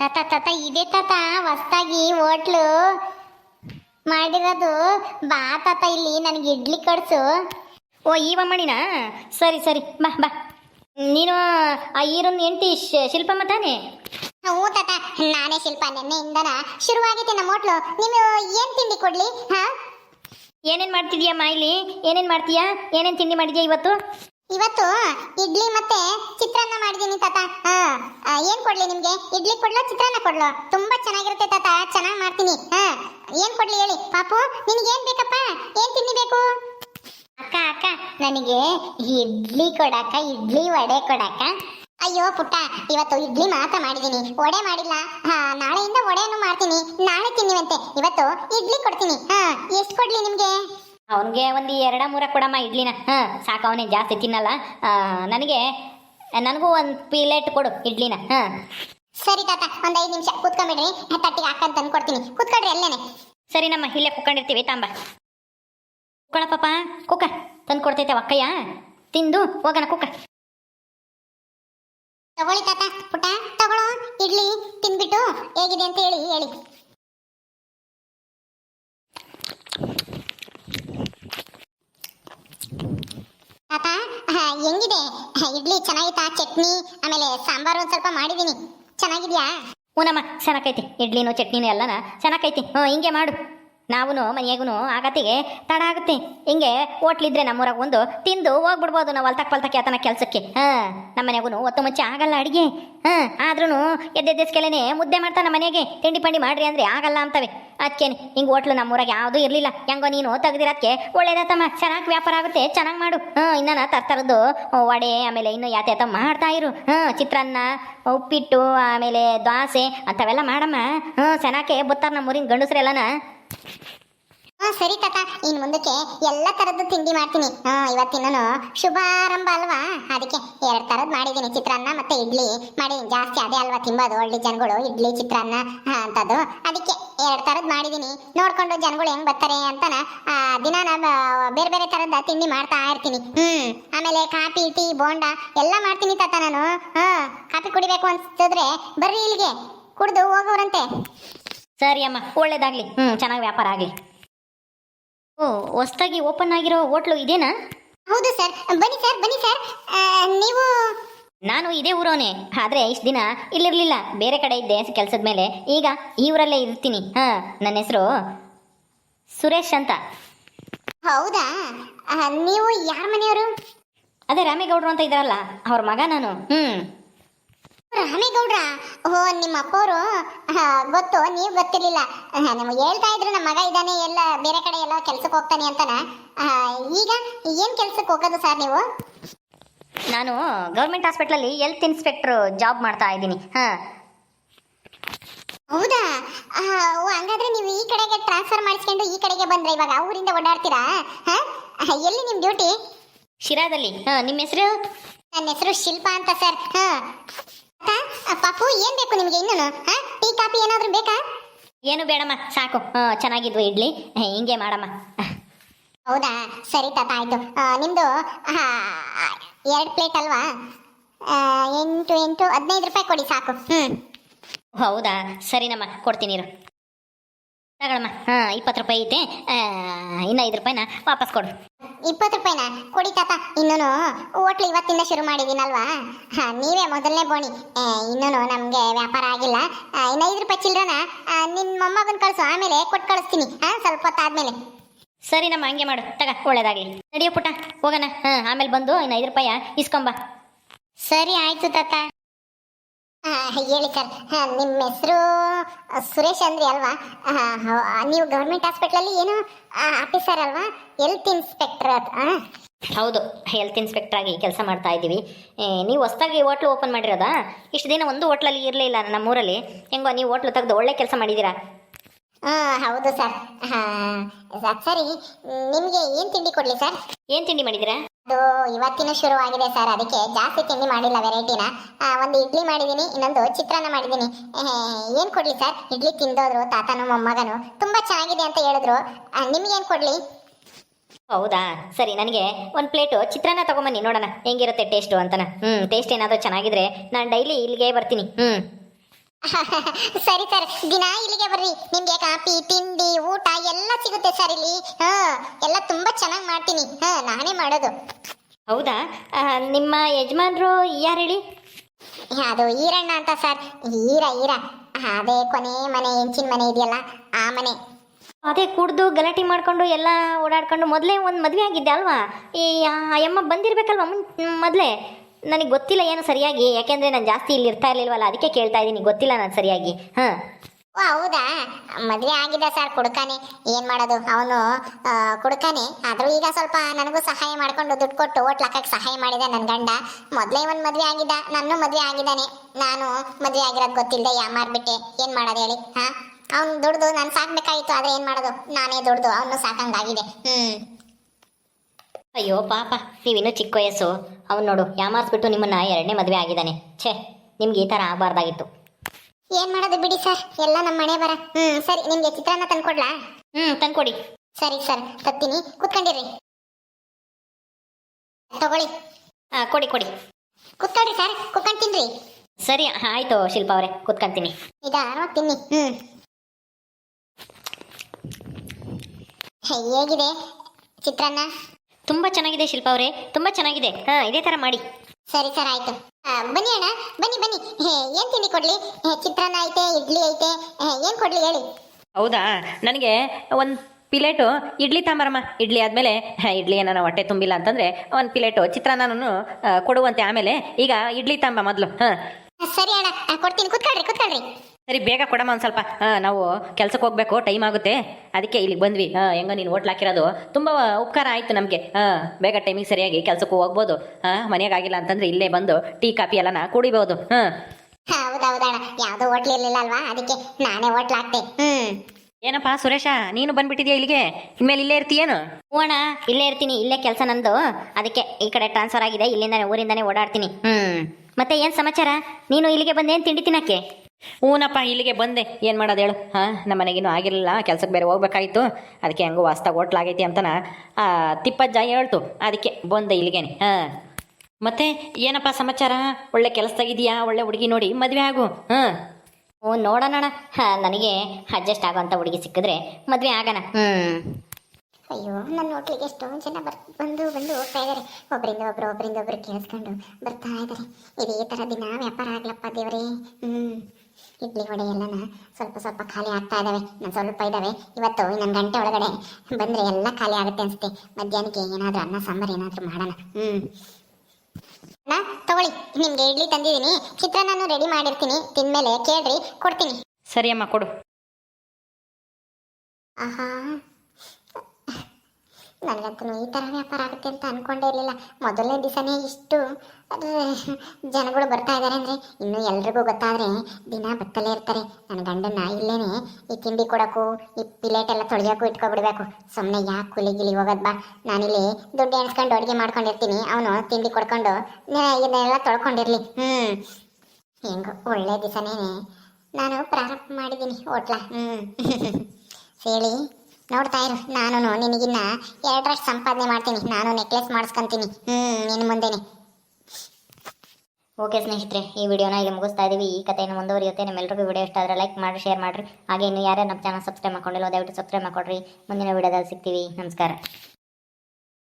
ತಾತ ತಾತ ಇದೆ ತಾತ ಹೊಸ್ದಾಗಿ ಹೋಟ್ಲು. ಮಾಡಿರೋದು ಬಾ ತಾತ ಇಲ್ಲಿ ನನಗೆ ಇಡ್ಲಿ ಕಡ್ಸು. ಓ ಈವ ಮಣಿನ ಸರಿ ಸರಿ ಬಾ ಬಾ. ನೀನು ಆ ಈರನ್ ಎಂಟಿ ಶಿಲ್ಪಮ್ಮ ತಾನೇ? ಹ್ಞೂ ತಾತ ನಾನೇ ಶಿಲ್ಪ ನಿನ್ನೆಯಿಂದನ ಶುರುವಾಗೈತೆ ನಮ್ಮ ಹೋಟ್ಲು. ನೀವು ಏನ್ ತಿಂಡಿ ಕೊಡ್ಲಿ ಹಾ? ಏನೇನು ಮಾಡ್ತಿದ್ಯಾ ಇಲ್ಲಿ? ಏನೇನು ಮಾಡ್ತೀಯಾ? ಏನೇನು ತಿಂಡಿ ಮಾಡಿದ್ಯಾ ಇವತ್ತು? ಇವತ್ತು ಇಡ್ಲಿ ಮತ್ತೆ ಚಿತ್ರಾನ್ನ ಮಾಡಿದೀನಿ ತಾತ. ಏನ್ ಕೊಡ್ಲಿ ನಿಮ್ಗೆ? ಇಡ್ಲಿ ಕೊಡ್ಲೋ, ಚಿತ್ರಾನ್ನ ಕೊಡ್ಲೋ? ತುಂಬಾ ಚೆನ್ನಾಗಿರುತ್ತೆ ತಾತ, ಚೆನ್ನಾಗಿ ಮಾಡ್ತೀನಿ. ಏನ್ ಕೊಡ್ಲಿ ಹೇಳಿ? ಪಾಪು, ನಿನಗೇನ್ ಬೇಕಪ್ಪ? ಏನ್ ತಿನ್ನಬೇಕು ಅಕ್ಕ ಅಕ್ಕ, ನನಗೆ ಇಡ್ಲಿ ಕೊಡಕ್ಕ, ಇಡ್ಲಿ ವಡೆ ಕೊಡಕ್ಕ. ಅಯ್ಯೋ ಪುಟ್ಟ, ಇವತ್ತು ಇಡ್ಲಿ ಮಾತ್ರ ಮಾಡಿದೀನಿ. ವಡೆ ಮಾಡಿಲ್ಲ. ಹಾ, ನಾಳೆಯಿಂದ ವಡೆಯನ್ನು ಮಾಡ್ತೀನಿ. ನಾಳೆ ತಿನ್ನಿವಂತೆ. ಇವತ್ತು ಇಡ್ಲಿ ಕೊಡ್ತೀನಿ. ಹಾ, ಎಷ್ಟು ಕೊಡ್ಲಿ ನಿಮ್ಗೆ? ಅವನಿಗೆ ಒಂದು ಎರಡ ಮೂರ ಕೊಡಮ್ಮ ಇಡ್ಲಿನ. ಹಾಂ ಸಾಕು ಅವನೇ ಜಾಸ್ತಿ ತಿನ್ನಲ್ಲ. ನನಗೆ ನನಗೂ ಒಂದು ಪ್ಲೇಟ್ ಕೊಡು ಇಡ್ಲಿನ. ಹಾಂ. ಸರಿ ತಾತ ಒಂದು ಐದು ನಿಮಿಷ ಕೂತ್ಕೊಂಡ್ಬಿಡ್ರಿ ತಟ್ಟಿಗೆ ಹಾಕಂತ ತಂದು ಕೊಡ್ತೀನಿ. ಕೂತ್ಕೊಳ್ರಿ ಅಲ್ಲೇನೆ. ಸರಿ ನಮ್ಮ ಇಲ್ಲೇ ಕುತ್ಕೊಂಡಿರ್ತೀವಿ ತಾಂಬ. ಕುಕ್ಕಳ ಪಾಪ ಕುಕ್ಕ ತಂದು ಕೊಡ್ತೈತೆ ಅಕ್ಕಯ್ಯ ತಿಂದು ಹೋಗೋಣ ಕುಕ್ಕ ತಗೊಳ್ಳಿ ತಾತ ಪುಟ್ಟ. ತಗೊಳ್ಳೋ ಇಡ್ಲಿ ತಿಂದ್ಬಿಟ್ಟು ಹೇಗಿದೆ ಅಂತ ಹೇಳಿ ಹೇಳಿ. ತಾತ ಹೆಂಗಿದೆ? ಇಡ್ಲಿ ಚೆನ್ನಾಗಿತ್ತಾ? ಚಟ್ನಿ, ಆಮೇಲೆ ಸಾಂಬಾರು ಒಂದ್ ಸ್ವಲ್ಪ ಮಾಡಿದೀನಿ. ಚೆನ್ನಾಗಿದ್ಯಾ? ಓನಮ್ಮ ಚೆನ್ನಾಗೈತಿ. ಇಡ್ಲಿನೂ ಚಟ್ನಿನೂ ಎಲ್ಲನ ಚೆನ್ನಾಗೈತಿ. ಹ್ಞೂ, ಹಿಂಗೆ ಮಾಡು. ನಾವು ಮನೆಯಾಗೂ ಆಗತ್ತಿಗೆ ತಡ ಆಗುತ್ತೆ. ಹಿಂಗೆ ಹೋಟ್ಲಿದ್ರೆ ನಮ್ಮೂರಾಗ ಒಂದು ತಿಂದು ಹೋಗ್ಬಿಡ್ಬೋದು ನಾವು ಅಲ್ತಕ್ ಪಲ್ತಕ್ಕೆ ಆತನ ಕೆಲಸಕ್ಕೆ. ಹಾಂ ನಮ್ಮ ಮನೆಗೂ ಒತ್ತು ಮುಂಚೆ ಆಗಲ್ಲ ಅಡಿಗೆ. ಹಾಂ ಆದ್ರೂ ಎದ್ದೆದ್ದೆಸ್ಕೆಲೇನೆ ಮುದ್ದೆ ಮಾಡ್ತಾನೆ ಮನೆಗೆ. ತಿಂಡಿ ಪಂಡಿ ಮಾಡ್ರಿ ಅಂದರೆ ಆಗಲ್ಲ ಅಂತವೆ. ಅದಕ್ಕೇನೆ ಹಿಂಗೆ ಹೋಟ್ಲು ನಮ್ಮೂರಾಗ ಯಾವುದೂ ಇರಲಿಲ್ಲ. ಹೆಂಗೋ ನೀನು ತೆಗ್ದಿರೋದಕ್ಕೆ ಒಳ್ಳೇದತ್ತಮ್ಮ ಚೆನ್ನಾಗಿ ವ್ಯಾಪಾರ ಆಗುತ್ತೆ, ಚೆನ್ನಾಗಿ ಮಾಡು. ಹಾಂ ಇನ್ನೂ ತರ್ತರದ್ದು ವಡೆ, ಆಮೇಲೆ ಇನ್ನು ಯಾತೆ ಮಾಡ್ತಾ ಇರು. ಹಾಂ, ಚಿತ್ರಾನ್ನ, ಉಪ್ಪಿಟ್ಟು, ಆಮೇಲೆ ದೋಸೆ ಅಂಥವೆಲ್ಲ ಮಾಡಮ್ಮ. ಹ್ಞೂ ಚೆನ್ನಾಗೆ ಬತ್ತಾರ ನಮ್ಮೂರಿನ ಗಂಡಸ್ರೆಲ್ಲನ. ಹಾ, ಸರಿ ತಾತ. ಇನ್ ಮುಂದಕ್ಕೆ ಎಲ್ಲ ತರದ್ದು ತಿಂಡಿ ಮಾಡ್ತೀನಿ. ಹಾ ಇವತ್ತಿನ ಶುಭಾರಂಭ ಅಲ್ವಾ? ಅದಕ್ಕೆ ಎರಡ್ ತರದ್ ಮಾಡಿದೀನಿ ಚಿತ್ರಾನ್ನ ಮತ್ತೆ ಇಡ್ಲಿ. ಮಾಡಿದೀನಿ ಜಾಸ್ತಿ ಅದೇ ಅಲ್ವಾ ತಿಂಬೋದು? ಒಳ್ಳೆ ಜನಗಳು ಇಡ್ಲಿ, ಚಿತ್ರಾನ್ನ ಅಂತದ್ದು. ಅದಕ್ಕೆ ಎರಡ್ ತರದ್ ಮಾಡಿದೀನಿ ನೋಡ್ಕೊಂಡು ಜನಗಳು ಹೆಂಗ್ ಬರ್ತಾರೆ ಅಂತಾನ ದಿನ ಬೇರೆ ಬೇರೆ ತರದ ತಿಂಡಿ ಮಾಡ್ತಾ ಇರ್ತೀನಿ. ಹ್ಮ್, ಆಮೇಲೆ ಕಾಫಿ, ಟೀ, ಬೋಂಡ ಎಲ್ಲ ಮಾಡ್ತೀನಿ ತಾತ ನಾನು. ಹಾ, ಕಾಫಿ ಕುಡಿಬೇಕು ಅನ್ಸಿದ್ರೆ ಬರ್ರಿ ಇಲ್ಲಿಗೆ. ಕುಡ್ದು ಹೋಗೋರಂತೆ. ಸರಿ ಅಮ್ಮ ಒಳ್ಳೇದಾಗಲಿ. ಹ್ಞೂ ಚೆನ್ನಾಗಿ ವ್ಯಾಪಾರ ಆಗಲಿ. ಓ ಹೊಸ್ದಾಗಿ ಓಪನ್ ಆಗಿರೋ ಹೋಟ್ಲು ಇದೇನಾ? ಹೌದು ಸರ್ ಬನ್ನಿ ಸರ್ ಬನ್ನಿ ಸರ್. ನೀವು ನಾನು ಇದೇ ಊರವನೇ ಆದರೆ ಇಷ್ಟು ದಿನ ಇಲ್ಲಿರಲಿಲ್ಲ. ಬೇರೆ ಕಡೆ ಇದ್ದೆ ಕೆಲಸದ ಮೇಲೆ. ಈಗ ಈ ಊರಲ್ಲೇ ಇರ್ತೀನಿ. ಹಾಂ ನನ್ನ ಹೆಸರು ಸುರೇಶ್ ಅಂತ. ಹೌದಾ? ನೀವು ಯಾರ ಮನೆಯವರು? ಅದೇ ರಾಮೇಗೌಡರು ಅಂತ ಇದ್ದಾರಲ್ಲ ಅವ್ರ ಮಗ ನಾನು. ಹ್ಞೂ ರಾಮೇಗೌಡ್ರ ಓ ನಿಮ್ಮ ಅಪ್ಪವರು ಗೊತ್ತು ನೀವು ಗೊತ್ತಿರಲಿಲ್ಲ. ನಮಗೆ ಹೇಳ್ತಾ ಇದ್ರು ನಮ್ಮ ಮಗ ಇದ್ದಾನೆ ಎಲ್ಲ ಬೇರೆ ಕಡೆ ಎಲ್ಲ ಕೆಲ್ಸಕ್ಕೆ ಹೋಗ್ತಾನೆ ಅಂತಾನೆ. ಈಗ ಏನು ಕೆಲ್ಸಕ್ಕೆ ಹೋಗೋದು ಸರ್ ನೀವು? ನಾನು ಗೌರ್ಮೆಂಟ್ ಹಾಸ್ಪಿಟ್ಲಲ್ಲಿ ಹೆಲ್ತ್ ಇನ್ಸ್ಪೆಕ್ಟ್ರು ಜಾಬ್ ಮಾಡ್ತಾ ಇದ್ದೀನಿ. ಹಾಂ. ಹೌದಾ? ಓ ಹಂಗಾದ್ರೆ ನೀವು ಈ ಕಡೆಗೆ ಟ್ರಾನ್ಸ್ಫರ್ ಮಾಡಿಸ್ಕೊಂಡು ಈ ಕಡೆಗೆ ಬಂದ್ರೆ ಇವಾಗ ಊರಿಂದ ಓಡಾಡ್ತೀರಾ? ಹಾಂ? ಎಲ್ಲಿ ನಿಮ್ಮ ಡ್ಯೂಟಿ ಶಿರಾದಲ್ಲಿ. ಹಾಂ ನಿಮ್ಮ ಹೆಸರು? ನನ್ನ ಹೆಸರು ಶಿಲ್ಪಾ ಅಂತ ಸರ್. ಹಾ. ಪಾಪು ಏನ್ ಬೇಕು ನಿಮ್ಗೆ ಇನ್ನೂ ಹಾ? ಟೀ ಕಾಫಿ ಏನಾದ್ರೂ ಬೇಕಾ? ಏನು ಬೇಡಮ್ಮ ಸಾಕು. ಹಾಂ ಚೆನ್ನಾಗಿದ್ವು ಇಡ್ಲಿ. ಹಿಂಗೆ ಮಾಡಮ್ಮ. ಹೌದಾ? ಸರಿ ತಾತ ಆಯ್ತು. ನಿಮ್ದು ಎರಡು ಪ್ಲೇಟ್ ಅಲ್ವಾ? ಎಂಟು ಎಂಟು ಹದಿನೈದು ರೂಪಾಯಿ ಕೊಡಿ ಸಾಕು. ಹ್ಞೂ ಹೌದಾ? ಸರಿನಮ್ಮ ಕೊಡ್ತೀನಿ ಇರು. ತಗೊಳಮ್ಮ. ಹಾಂ ಇಪ್ಪತ್ತು ರೂಪಾಯಿ ಐತೆ. ಇನ್ನು ಐದು ರೂಪಾಯಿನ ವಾಪಸ್ ಕೊಡು. ಇಪ್ಪತ್ತು ರೂಪಾಯಿನ? ಕೊಡಿ ತಾತ. ಇನ್ನೂ ಹೋಟ್ಲು ಇವತ್ತಿಂದ ಶುರು ಮಾಡಿದ್ದೀನಲ್ವಾ ಹಾಂ ನೀವೇ ಮೊದಲನೇ ಬೋಣಿ. ಇನ್ನೂ ನಮಗೆ ವ್ಯಾಪಾರ ಆಗಿಲ್ಲ. ಇನ್ನು ಐದು ರೂಪಾಯಿ ಚಿಲ್ಡ್ರನ ನಿನ್ನ ಮೊಮ್ಮಗನ ಕಳಿಸು. ಆಮೇಲೆ ಕೊಟ್ಟು ಕಳಿಸ್ತೀನಿ. ಹಾಂ ಸ್ವಲ್ಪ ಹೊತ್ತಾದ್ಮೇಲೆ ಸರಿ ನಮ್ಮ ಹಂಗೆ ಮಾಡು. ತಗ ಒಳ್ಳೇದಾಗಲಿ. ನಡಿಯೋ ಪುಟ್ಟ ಹೋಗೋಣ. ಹಾಂ ಆಮೇಲೆ ಬಂದು ಇನ್ನು ಐದು ರೂಪಾಯಿ ಇಸ್ಕೊಂಬ. ಸರಿ ಆಯಿತು ತಾತ. ಹೇಳಿ ಸರ್. ನಿಮ್ಮ ಹೆಸರು ಸುರೇಶ್ ಅಂದ್ರಿ ಅಲ್ವಾ? ನೀವು ಗೌರ್ಮೆಂಟ್ ಹಾಸ್ಪಿಟ್ಲಲ್ಲಿ ಏನು ಆಫೀಸರ್ ಅಲ್ವಾ? ಹೆಲ್ತ್ ಇನ್ಸ್ಪೆಕ್ಟರ್ ಹೌದು ಹೆಲ್ತ್ ಇನ್ಸ್ಪೆಕ್ಟರ್ ಆಗಿ ಕೆಲಸ ಮಾಡ್ತಾ ಇದ್ದೀವಿ. ನೀವು ಹೊಸ್ದಾಗಿ ಹೋಟ್ಲು ಓಪನ್ ಮಾಡಿರೋದಾ? ಇಷ್ಟು ದಿನ ಒಂದು ಹೋಟ್ಲಲ್ಲಿ ಇರಲಿಲ್ಲ ನಮ್ಮೂರಲ್ಲಿ ಹೆಂಗೋ ನೀವು ಹೋಟ್ಲು ತೆಗೆದು ಒಳ್ಳೆ ಕೆಲಸ ಮಾಡಿದ್ದೀರಾ? ಹಾಂ ಹೌದು ಸರ್. ಹಾಂ ಸರಿ. ನಿಮಗೆ ಏನು ತಿಂಡಿ ಕೊಡಲಿ ಸರ್? ಏನು ತಿಂಡಿ ಮಾಡಿದ್ದೀರಾ? ಅದು ಇವತ್ತಿನ ಶುರುವಾಗಿದೆ ಸರ್ ಅದಕ್ಕೆ ಜಾಸ್ತಿ ತಿಂಡಿ ಮಾಡಿಲ್ಲ ವೆರೈಟಿನ ಒಂದು ಇಡ್ಲಿ ಮಾಡಿದ್ದೀನಿ ಇನ್ನೊಂದು ಚಿತ್ರಾನ್ನ ಮಾಡಿದ್ದೀನಿ ಏನು ಕೊಡಲಿ ಸರ್ ಇಡ್ಲಿ ತಿಂದೋದ್ರು, ತಾತನು, ಮೊಮ್ಮಗನು. ತುಂಬ ಚೆನ್ನಾಗಿದೆ ಅಂತ ಹೇಳಿದ್ರು. ನಿಮ್ಗೇನು ಕೊಡಲಿ? ಹೌದಾ? ಸರಿ, ನನಗೆ ಒಂದು ಪ್ಲೇಟು ಚಿತ್ರಾನ್ನ ತೊಗೊಂಬನ್ನಿ, ನೋಡೋಣ. ಹೆಂಗಿರುತ್ತೆ ಟೇಸ್ಟು ಅಂತನ. ಹ್ಞೂ ಟೇಸ್ಟ್ ಏನಾದರೂ ಚೆನ್ನಾಗಿದ್ರೆ ನಾನು ಡೈಲಿ ಇಲ್ಲಿಗೆ ಬರ್ತೀನಿ. ಹ್ಞೂ ಸರಿ ಸರ್ ದಿನ ಇಲ್ಲಿಗೆ ಬರ್ರಿ. ನಿಮ್ಗೆ ಕಾಫಿ ತಿಂಡಿ ಊಟ ಎಲ್ಲ ಸಿಗುತ್ತೆ ಸರ್ ಇಲ್ಲಿ. ಹಾ ಎಲ್ಲ ತುಂಬಾ ಚೆನ್ನಾಗಿ ಮಾಡ್ತೀನಿ. ಹಾ ನಾನೇ ಮಾಡೋದು. ಹೌದಾ? ಆ, ನಿಮ್ಮ ಯಜಮಾನ್ರು ಯಾರು ಹೇಳಿ ಅದು ಈರಣ್ಣ ಅಂತ ಸರ್. ಈರ ಈರ. ಅದೇ ಕೊನೆ ಮನೆ ಹೆಂಚಿನ ಮನೆ ಇದೆಯಲ್ಲ ಆ ಮನೆ. ಅದೇ ಕುಡ್ದು ಗಲಾಟೆ ಮಾಡ್ಕೊಂಡು ಎಲ್ಲ ಓಡಾಡ್ಕೊಂಡು ಮೊದಲೇ ಒಂದು ಮದುವೆ ಆಗಿದ್ದೆ ಅಲ್ವಾ? ಈ ಆ ಅಮ್ಮ ಬಂದಿರ್ಬೇಕಲ್ವಾ ಮುನ್ ಮೊದಲೇ? ನನಗೆ ಗೊತ್ತಿಲ್ಲ ಏನು ಸರಿಯಾಗಿ, ಯಾಕೆಂದರೆ ನಾನು ಜಾಸ್ತಿ ಇಲ್ಲಿ ಇರ್ತಾ ಇರ್ಲಿಲ್ವಲ್ಲ, ಅದಕ್ಕೆ ಕೇಳ್ತಾ ಇದ್ದೀನಿ ಗೊತ್ತಿಲ್ಲ ನಾನು ಸರಿಯಾಗಿ. ಹಾಂ. ಓ, ಹೌದಾ? ಮದ್ವೆ ಆಗಿದೆ ಸರ್ ಕುಡ್ಕಾನೆ, ಏನ್ ಮಾಡೋದು? ಅವನು ಕುಡ್ಕಾನೆ. ಆದ್ರೂ ಈಗ ಸ್ವಲ್ಪ ನನಗೂ ಸಹಾಯ ಮಾಡ್ಕೊಂಡು ದುಡ್ಡು ಕೊಟ್ಟು ಓಟ್ ಸಹಾಯ ಮಾಡಿದ ನನ್ನ ಗಂಡ. ಮೊದಲೇ ಒಂದು ಮದ್ವೆ ಆಗಿದ್ದ ನಾನು ಮದ್ವೆ ಆಗಿದ್ದಾನೆ. ನಾನು ಮದ್ವೆ ಆಗಿರೋದು ಗೊತ್ತಿಲ್ಲದೆ ಯಾ ಮಾರ್ಬಿಟ್ಟೆ ಏನ್ ಮಾಡೋದು ಹೇಳಿ, ಹಾ? ಅವ್ನು ದುಡ್ದು ನಾನು ಸಾಕ್ಬೇಕಾಗಿತ್ತು ಆದ್ರೆ ಏನ್ ಮಾಡೋದು? ನಾನೇ ದುಡ್ದು, ಅವನು ಸಾಕಂಗಾಗಿದೆ. ಹ್ಮ್. ಅಯ್ಯೋ ಪಾಪ. ನೀವಿನ್ನೂ ಚಿಕ್ಕ ವಯಸ್ಸು. ಅವ್ನು ನೋಡು ಯಾಮಾರಿಸ್ಬಿಟ್ಟು ನಿಮ್ಮನ್ನ ಎರಡನೇ ಮದುವೆ ಆಗಿದ್ದಾನೆ. ಛೇ ನಿಮ್ಗೆ ಈ ಥರ ಆಗಬಾರ್ದಾಗಿತ್ತು. ಏನ್ ಮಾಡೋದು ಬಿಡಿ ಸರ್? ಎಲ್ಲ ನಮ್ಮ ಮನೆ ಬರ ಹ್ಮ್ ಸರಿ ನಿಮ್ಗೆ ಚಿತ್ರಾನ್ನ ತಂದ್ಕೊಡ್ಲಾ? ಹ್ಞೂ ತಂದ್ಕೊಡಿ. ಸರಿ ಸರ್ ತತ್ತೀನಿ. ಕೂತ್ಕೊಂಡಿರಿ ತಗೊಳ್ಳಿ. ಹಾಂ ಕೊಡಿ ಕೊಡಿ. ಕುತ್ಕೊಳ್ರಿ ಸರ್ ಕುತ್ಕೊಂಡ್ ತಿನ್ರಿ. ಸರಿ ಆಯಿತು ಶಿಲ್ಪ ಅವರೇ ಕುತ್ಕೊಂತೀನಿ. ನಿಧಾನವಾಗಿ ತಿನ್ನಿ. ಹ್ಮ್. ಹೇಗಿದೆ ಚಿತ್ರಾನ್ನ? ತುಂಬ ಚೆನ್ನಾಗಿದೆ ಶಿಲ್ಪ ಅವರೇ ತುಂಬ ಚೆನ್ನಾಗಿದೆ. ಹಾ ಇದೇ ತರ ಮಾಡಿ. ಸರಿ ಸರ್ ಆಯ್ತು. ಬನ್ನಿ ಅಣ್ಣ ಬನ್ನಿ ಬನ್ನಿ. ಹೇ, ಏನ್ ತಿಂಡಿ ಕೊಡ್ಲಿ? ಚಿತ್ರಾನ್ನ ಐತೆ ಇಡ್ಲಿ ಐತೆ. ಹೇ, ಏನ್ ಕೊಡ್ಲಿ ಹೇಳಿ? ಹೌದಾ? ನನಗೆ ಒಂದು ಪಿಲೇಟು ಇಡ್ಲಿ ತಾಂಬರಮ್ಮ ಇಡ್ಲಿ ಆದಮೇಲೆ ಇಡ್ಲಿ ಏನಾನ ಹೊಟ್ಟೆ ತುಂಬಿಲ್ಲ ಅಂತಂದ್ರೆ ಒಂದು ಪಿಲೇಟು ಚಿತ್ರಾನ್ನನೂ ಕೊಡುವಂತೆ ಆಮೇಲೆ ಈಗ ಇಡ್ಲಿ ತಾಂಬ ಮೊದಲು. ಹಾ. ಸರಿ ಅಣ್ಣ ಆ, ಕೊಡ್ತೀನಿ. ಕುತ್ಕೊಳ್ರಿ ಕುತ್ಕೊಳ್ರಿ. ಸರಿ ಬೇಗ ಕೊಡಮ್ಮ ಒಂದು ಸ್ವಲ್ಪ. ಹಾಂ ನಾವು ಕೆಲ್ಸಕ್ಕೆ ಹೋಗ್ಬೇಕು ಟೈಮ್ ಆಗುತ್ತೆ. ಅದಕ್ಕೆ ಇಲ್ಲಿಗೆ ಬಂದ್ವಿ. ಹಾಂ ಹೆಂಗೋ ನೀನು ಓಟ್ಲ್ ಹಾಕಿರೋದು. ತುಂಬ ಉಪಕಾರ ಆಯಿತು ನಮಗೆ. ಹಾಂ ಬೇಗ ಟೈಮಿಗೆ ಸರಿಯಾಗಿ ಕೆಲಸಕ್ಕೂ ಹೋಗ್ಬೋದು. ಹಾಂ ಮನೆಗೆ ಆಗಿಲ್ಲ ಅಂತಂದ್ರೆ ಇಲ್ಲೇ ಬಂದು ಟೀ ಕಾಫಿ ಎಲ್ಲನ ಕುಡಿಬೋದು. ಹಾಂ. ಹೌದೌದಣ್ಣ. ಯಾವ್ದೋ ಹೋಟ್ಲ್ ಇರ್ಲಿಲ್ಲ ಅಲ್ವಾ? ಅದಕ್ಕೆ ನಾನೇ ಹೋಟ್ಲ್ ಹಾಕ್ತೆ ಹ್ಮ್. ಏನಪ್ಪ ಸುರೇಶ ನೀನು ಬಂದ್ಬಿಟ್ಟಿದ್ಯಾ ಇಲ್ಲಿಗೆ? ಇನ್ಮೇಲೆ ಇಲ್ಲೇ ಇರ್ತೀಯೇನು? ಓಣ ಅಣ್ಣ ಇಲ್ಲೇ ಇರ್ತೀನಿ. ಇಲ್ಲೇ ಕೆಲಸ ನಂದು. ಅದಕ್ಕೆ ಈ ಕಡೆ ಟ್ರಾನ್ಸ್ಫರ್ ಆಗಿದೆ. ಇಲ್ಲಿಂದಾನೆ ಊರಿಂದಾನೆ ಓಡಾಡ್ತೀನಿ. ಹ್ಮ್. ಮತ್ತೆ ಏನ್ ಸಮಾಚಾರ? ನೀನು ಇಲ್ಲಿಗೆ ಬಂದೇನ್ ತಿಂಡಿ ತಿನ್ನಕ್ಕೆ? ಹ್ಞೂನಪ್ಪ ಇಲ್ಲಿಗೆ ಬಂದೆ. ಏನು ಮಾಡೋದು ಹೇಳು? ಹಾಂ ನಮ್ಮ ಮನೆಗಿನೂ ಆಗಿರಲಿಲ್ಲ. ಕೆಲ್ಸಕ್ಕೆ ಬೇರೆ ಹೋಗ್ಬೇಕಾಯ್ತು ಅದಕ್ಕೆ ಹೆಂಗೋ ವಾಸ್ತಾಗ ಹೋಟ್ಲಾಗೈತಿ ಅಂತನ ಆ, ತಿಪ್ಪಜ್ಜ ಹೇಳ್ತು. ಅದಕ್ಕೆ ಬಂದೆ ಇಲ್ಲಿಗೇನೆ. ಹಾಂ. ಮತ್ತೆ ಏನಪ್ಪ ಸಮಾಚಾರ? ಒಳ್ಳೆ ಕೆಲಸದಾಗಿದೆಯಾ ಒಳ್ಳೆ ಹುಡುಗಿ ನೋಡಿ ಮದುವೆ ಆಗು. ಹಾಂ. ಹ್ಞೂ ನೋಡೋಣ ಅಣ್ಣ. ಹಾ, ನನಗೆ ಅಡ್ಜಸ್ಟ್ ಆಗೋಂಥ ಹುಡುಗಿ ಸಿಕ್ಕಿದ್ರೆ ಮದುವೆ ಆಗೋಣ. ಹ್ಞೂ ಅಯ್ಯೋ ನನ್ನ ಹೋಟ್ಲಿಗೆ ಎಷ್ಟೊಂದು ಜನ ಬರ್ ಬಂದು ಬಂದು ಹೋಗ್ತಾ ಇದ್ದಾರೆ ಒಬ್ಬರಿಂದ ಒಬ್ರು ಒಬ್ಬರಿಂದ ಒಬ್ರು ಕೇಳಿಸ್ಕೊಂಡು ಬರ್ತಾ ಇದ್ದಾರೆ ಇದೇ ಥರ ದಿನ ವ್ಯಾಪಾರ ಆಗ್ಲಪ್ಪ ದೇವರೇ. ಹ್ಮ್. ಇಡ್ಲಿ ವಡೆ ಎಲ್ಲನ ಸ್ವಲ್ಪ ಸ್ವಲ್ಪ ಖಾಲಿ ಆಗ್ತಾ ಇದ್ದಾವೆ. ನಾನು ಸ್ವಲ್ಪ ಇದ್ದಾವೆ. ಇವತ್ತು ಇನ್ನೊಂದು ಗಂಟೆ ಒಳಗಡೆ ಬಂದರೆ ಎಲ್ಲ ಖಾಲಿ ಆಗುತ್ತೆ ಅನ್ಸುತ್ತೆ. ಮಧ್ಯಾಹ್ನಕ್ಕೆ ಏನಾದರೂ ಅನ್ನ ಸಾಂಬಾರು ಏನಾದರೂ ಮಾಡೋಣ. ಹ್ಞೂ ಅಣ್ಣ ತಗೊಳ್ಳಿ. ನಿಮ್ಗೆ ಇಡ್ಲಿ ತಂದಿದ್ದೀನಿ. ಚಿತ್ರಾನ್ನ ರೆಡಿ ಮಾಡಿರ್ತೀನಿ. ತಿಂದ್ಮೇಲೆ ಕೇಳ್ರಿ. ಕೊಡ್ತೀನಿ. ಸರಿ ಅಮ್ಮ ಕೊಡು. ಆಹಾ. ನನಗಂತೂ ಈ ಥರ ವ್ಯಾಪಾರ ಆಗುತ್ತೆ ಅಂತ ಅನ್ಕೊಂಡೇ ಇರಲಿಲ್ಲ. ಮೊದಲನೇ ದಿವಸನೇ ಇಷ್ಟು ಜನಗಳು ಬರ್ತಾ ಇದ್ದಾರೆ ಅಂದರೆ ಇನ್ನು ಎಲ್ರಿಗೂ ಗೊತ್ತಾದರೆ ದಿನ ಬತ್ತಲೇ ಇರ್ತಾರೆ. ನನ್ನ ಗಂಡನ ಇಲ್ಲೇನೆ ಈ ತಿಂಡಿ ಕೊಡೋಕ್ಕೂ, ಈ ಪ್ಲೇಟ್ ಎಲ್ಲ ತೊಳೆಯೋಕ್ಕೂ ಇಟ್ಕೊಬಿಡ್ಬೇಕು. ಸುಮ್ಮನೆ ಯಾಕೆ ಕುಲಿ ಗಿಲಿ ಹೋಗೋದು ಬಾ. ನಾನಿಲ್ಲಿ ದುಡ್ಡು ಎಣಿಸ್ಕೊಂಡು ಅಡುಗೆ ಮಾಡ್ಕೊಂಡಿರ್ತೀನಿ, ಅವನು ತಿಂಡಿ ಕೊಡ್ಕೊಂಡು ಇದನ್ನೆಲ್ಲ ತೊಳ್ಕೊಂಡಿರಲಿ. ಹ್ಞೂ ಹೆಂಗೋ ಒಳ್ಳೆ ದಿವಸನೇ ನಾನು ಪ್ರಾರಂಭ ಮಾಡಿದ್ದೀನಿ, ಹೋಟ್ಲ. ಹ್ಞೂ ಹೇಳಿ. ನೋಡ್ತಾ ಇರು ನಾನು ನಿನಗಿನ್ನ ಎರಡರಷ್ಟು ಸಂಪಾದನೆ ಮಾಡ್ತೀನಿ, ನಾನು ನೆಕ್ಲೆಸ್ ಮಾಡಿಸ್ಕೊಂತೀನಿ. ಹ್ಞೂ ನಿನ್ನ ಮುಂದೆನೆ. ಓಕೆ ಸ್ನೇಹಿತರೆ, ಈ ವಿಡಿಯೋನ ಇಲ್ಲಿ ಮುಗಿಸ್ತಾ ಇದ್ದೀವಿ ಈ ಕಥೆಯನ್ನು ಮುಂದುವರಿಯುತ್ತೆ. ನಿಮ್ಮೆಲ್ಲರಿಗೂ ವಿಡಿಯೋ ಇಷ್ಟ ಆದರೆ ಲೈಕ್ ಮಾಡಿ ಶೇರ್ ಮಾಡಿರಿ. ಹಾಗೆ ಇನ್ನು ಯಾರ್ಯಾರು ನಮ್ಮ ಚಾನಲ್ ಸಬ್ಸ್ಕ್ರೈಬ್ ಮಾಡ್ಕೊಂಡಿಲ್ಲ ದಯವಿಟ್ಟು ಸಬ್ಸ್ಕ್ರೈಬ್ ಮಾಡ್ಕೊಡ್ರಿ. ಮುಂದಿನ ವಿಡಿಯೋದಲ್ಲಿ ಸಿಗ್ತೀವಿ. ನಮಸ್ಕಾರ.